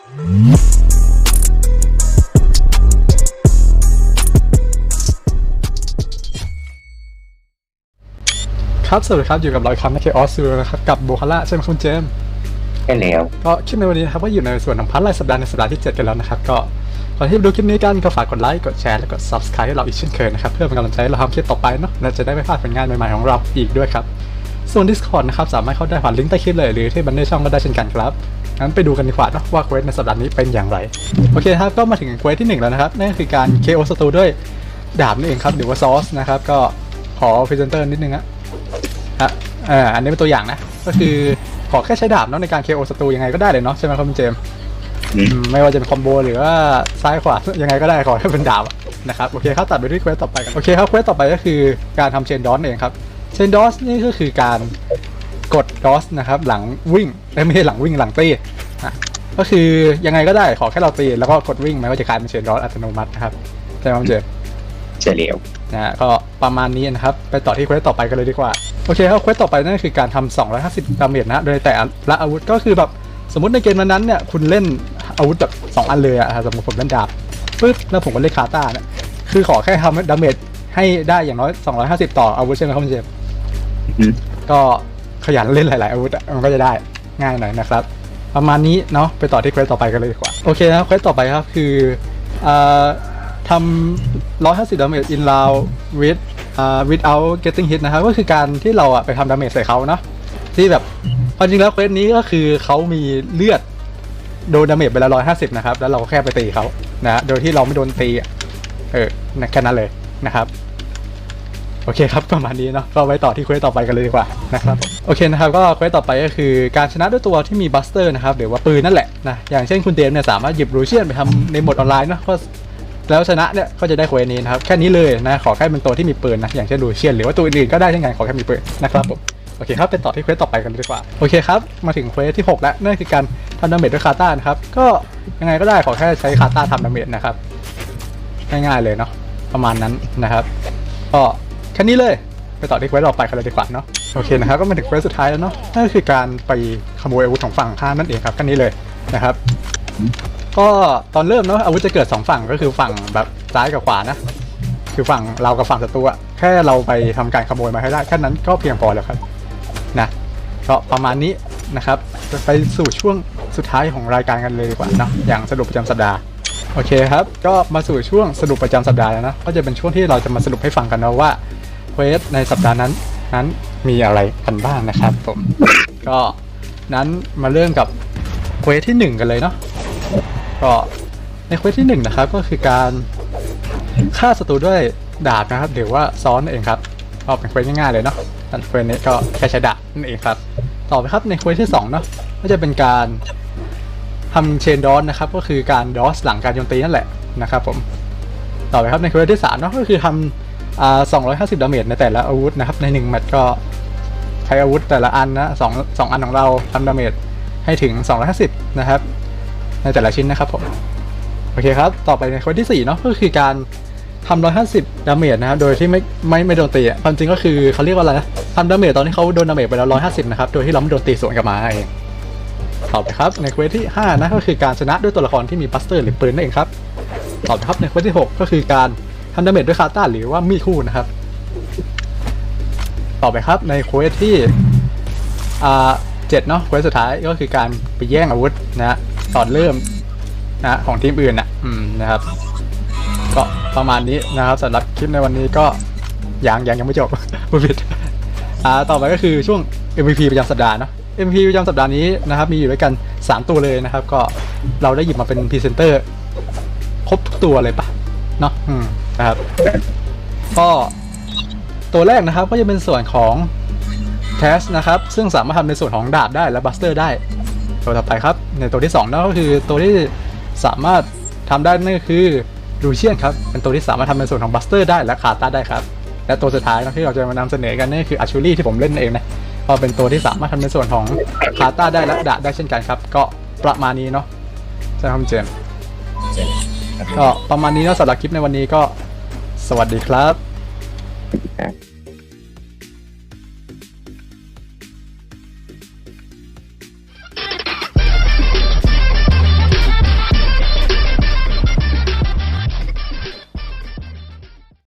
ครับสวัสดีครับอยู่กับเราอีกครั้งในเคออสซูนะครับกับโบคาร่าใช่ไหมคุณเจมส์ใช่แล้วก็คลิปในวันนี้นะครับก็อยู่ในส่วนของพัทรายสัปดาห์ในสัปดาห์ที่ 7 กันแล้วนะครับ ก็ก่อนที่จะดูคลิปนี้กันก็ฝากกดไลค์กดแชร์แล้วก็ subscribe ให้เราอีกเช่นเคยนะครับ เพื่อเป็นกำลังใจให้เราทำคลิปต่อไปเนาะและจะได้ไม่พลาดผลงานใหม่ๆของเราอีกด้วยครับ ส่วน Discord นะครับสามารถเข้าได้ผ่านลิงก์ใต้คลิปเลยหรือที่บันเดอร์ช่องก็ได้เช่นกันครับงั้นไปดูกันดีกว่าเนาะว่าเควสในสัปดาห์นี้เป็นอย่างไร โอเคครับก็มาถึงเควสที่หนึ่งแล้วนะครับนั่นก็คือการ KO ศัตรูด้วยดาบนั่นเองครับหรือว่าซอสนะครับก็ขอพรีเซนเตอร์นิดนึงอะอะเอ่าอันนี้เป็นตัวอย่างนะ ก็คือขอแค่ใช้ดาบเนาะในการ KO ศัตรูยังไงก็ได้เลยเนาะใช่ไหมครับคุณเจมส์อืมอืมไม่ว่าจะเป็นคอมโบหรือว่าซ้ายขวายังไงก็ได้ขอให้เป็นดาบอะนะครับโอเคครับตัดไปที่เควสต่อไปกันโอเคครับเควสต่อไปก็คือการทำเชนดอสเองครับ เชนดอสนี่ก็คือการกดดอสนะครับ หลังวิ่งเอ้ยไม่ใช่หลังวิ่งหลังตีอะก็คือยังไงก็ได้ขอแค่เราตีแล้วก็กดวิ่งมันก็จะกลายเป็นเชนดอสอัตโนมัตินะครับใช่ไหมคุณเจมส์ใช่แล้วนะฮะก็ประมาณนี้นะครับ ไปต่อที่เควสต่อไปกันเลยดีกว่า โอเคครับเควสต่อไปนั่นคือการทำ250ดาเมจนะโดยแต่ละอาวุธก็คือแบบสมมติในเกมนั้นๆเนี่ยคุณเล่นอาวุธแบบ2อันเลยอะสมมติผมเล่นดาบปึ๊บแล้วผมก็เล่นคาตาเนี่ยคือขอแค่ทำดาเมจให้ได้อย่างน้อย 250 ต่ออาวุธใช่ไหมครับคุณเจมส์อืม ก็ขยันเล่นหลาย ๆ อาวุธมันก็จะได้ง่ายหน่อยนะครับ ประมาณนี้เนาะไปต่อที่เควสต่อไปกันเลยดีกว่า โอเคนะเควสต่อไปครับคืออ่าทำ150 damage in round with อ่า without getting hit นะครับก็คือการที่เราอะไปทำดาเมจใส่เขาเนาะที่แบบความจริงแล้วเควสนี้ก็คือเขามีเลือดโดนดาเมจไปแล้ว150นะครับ แล้วเราก็แค่ไปตีเขานะโดยที่เราไม่โดนตีเออแค่นั้นเลยนะครับ อเคครับประมาณนี้เนาะก็ไว้ต่อที่เควสต่อไปกันเลยดีกว่านะครับโอเคนะครับก็เควสต่อไปก็คือการชนะด้วยตัวที่มีบัสเตอร์นะครับหรือว่าปืนนั่นแหละนะอย่างเช่นคุณเดมเนี่ยสามารถหยิบรูเชียนไปทำในโหมดออนไลน์เนาะก็แล้วชนะเนี่ยก็จะได้เควสนี้นะครับแค่นี้เลยนะขอแค่เป็นตัวที่มีปืนนะอย่างเช่นรูเชียนหรือว่าตัวอื่นๆก็ได้เช่นกันขอแค่มีปืนนะครับผมโอเคครับไปต่อที่เควสต่อไปกันเลยดีกว่าโอเคครับมาถึงเควสที่หกแล้วนั่นคือการทำดาเมจด้วยคาตานะครับก็ยังไงก็ได้ขอแค่ใช้คาตาทำดาเมจนะครับง่ายๆเลยเนาะประมาณนั้นนะครับก็ แค่นี้เลย ไปต่อที่เควสต่อไปกันเลยดีกว่าเนาะโอเคนะครับก็มาถึงเควสสุดท้ายแล้วเนาะนั่นก็คือการไปขโมยอาวุธของฝั่งข้ามนั่นเองครับแค่นี้เลยนะครับ ก็ตอนเริ่มเนาะอาวุธจะเกิดสองฝั่งก็คือฝั่งแบบซ้ายกับขวานะคือฝั่งเรากับฝั่งศัตรูอะแค่เราไปทำการขโมยมาให้ได้แค่นั้นก็เพียงพอแล้วครับนะก็ประมาณนี้นะครับไปสู่ช่วงสุดท้ายของรายการกันเลยดีกว่าเนาะอย่างสรุปประจำสัปดาห์โอเคครับ ก็มาสู่ช่วงสรุปประจำสัปดาห์แล้วนะก็จะเป็นช่วงที่เราจะมาสรุปให้ฟังกันนะว่า ควสในสัปดาห์นั้น นั้นมีอะไรกันบ้างนะครับผม ก็นั้นมาเริ่มกับเควสที่หนึ่งกันเลยเนาะก็ในเควสที่หนึ่งนะครับก็คือการฆ่าศัตรูด้วยดาบนะครับหรือว่าซ้อนเองครับก็เป็นเควสง่ายๆเลยเนาะอันเควสนี้ก็แค่ใช้ดาบนั่นเองครับ ต่อไปครับในเควสที่สองเนาะก็จะเป็นการทำเชนดอนนะครับ ก็คือการดอสหลังการโจมตีนั่นแหละนะครับผมต่อไปครับในเควสที่สามเนาะก็คือทำอ่า 250 ดาเมจในแต่ละอาวุธนะครับ ในหนึ่งแมตช์ก็ใช้อาวุธแต่ละอันนะสองสองอันของเราทำดาเมจให้ถึง 250 นะครับ ในแต่ละชิ้นนะครับผม โอเคครับ ต่อไปในควสที่สี่เนาะก็คือการทำ 150 ดาเมจนะครับ โดยที่ไม่ไม่ไม่โดนตีความจริงก็คือเขาเรียกว่าอะไรนะทำดาเมจตอนที่เขาโดนดาเมจไปแล้ว 150 นะครับ โดยที่เราไม่โดนตีสวนกลับมาเอง ต่อไปครับ ในเควสที่ 5 นะ ก็คือการชนะด้วยตัวละครที่มีบัสเตอร์หรือปืนนั่นเองครับ ต่อไปครับ ในเควสที่ 6 ก็คือการ ทำดาเมจด้วยคาต้าหรือว่ามีดคู่นะครับ ต่อไปครับในเควสที่อ่าเจ็ดเนาะเควสสุดท้ายก็คือการไปแย่งอาวุธนะฮะตอนเริ่มนะของทีมอื่นนะอืมนะครับ ก็ประมาณนี้นะครับสำหรับคลิปในวันนี้ก็ยังยังยังไม่จบพูดผิดอ่าต่อไปก็คือช่วง MVP ประจำสัปดาห์เนาะ MVP ประจำสัปดาห์นี้นะครับ มีอยู่ด้วยกัน 3 ตัวเลยนะครับ ก็เราได้หยิบมาเป็นพรีเซนเตอร์ครบทุกตัวเลยปะ เนาะอืมนะครับ ก็ตัวแรกนะครับก็จะเป็นส่วนของแทสนะครับ ซึ่งสามารถทำในส่วนของดาบได้และบัสเตอร์ได้ ตัวต่อไปครับ ในตัวที่2นั่นก็คือตัวที่สามารถทำได้นั่นก็คือลูเชียนครับ เป็นตัวที่สามารถทำในส่วนของบัสเตอร์ได้และคาตาได้ครับ และตัวสุดท้ายนะที่เราจะมานำเสนอกันนั่นคืออัชชูรี่ที่ผมเล่นเองนะก็เป็นตัวที่สามารถทำในส่วนของคาตาได้และดาบได้เช่นกันครับ ก็ประมาณนี้เนาะใช่ไหมครับคุณเจมส์ใช่แล้ว ก็ประมาณนี้เนาะสำหรับคลิปในวันนี้ก็สวัสดีครับครับ